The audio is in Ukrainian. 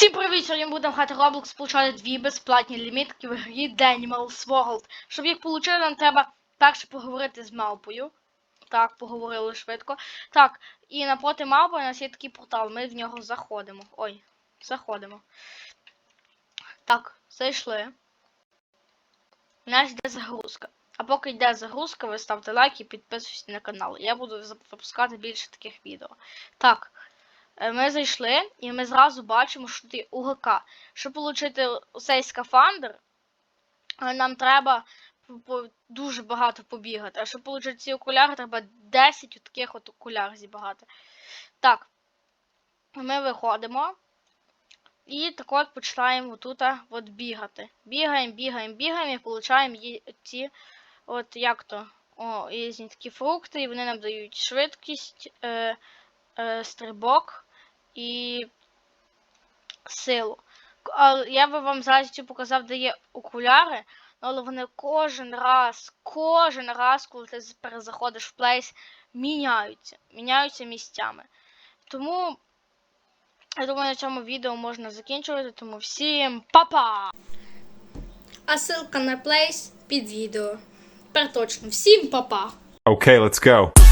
Всім привіт! Сьогодні будемо грати Roblox, получати дві безплатні лімітки в грі Animals World. Щоб їх отримати, нам треба перше поговорити з мавпою. Так, поговорили швидко. Так, і напроти мавпи у нас є такий портал, ми в нього заходимо. Ой, заходимо. Так, зайшли. У нас йде загрузка. А поки йде загрузка, ви ставте лайк і підписуйтесь на канал. Я буду зап- випускати більше таких відео. Так. Е, Ми зайшли і ми зразу бачимо, що тут є УГК. Щоб отримати цей скафандр, е, нам треба дуже багато побігати. А щоб отримати ці окуляри, треба 10 таких от окуляр зібрати. Так, ми виходимо. І так от починаємо тут от бігати. Бігаємо, бігаємо, бігаємо і получаємо ці, от як то, о, різні такі фрукти, і вони нам дають швидкість, е, е, стрибок і силу. Я би вам зараз цю показав, де є окуляри, але вони кожен раз, кожен раз, коли ти перезаходиш в плейс, міняються. Міняються місцями. Тому я думаю, на цьому відео можна закінчувати. Тому всім па-па! А ссылка на плейс під відео. Тепер точно. Всім па-па! Okay, let's go.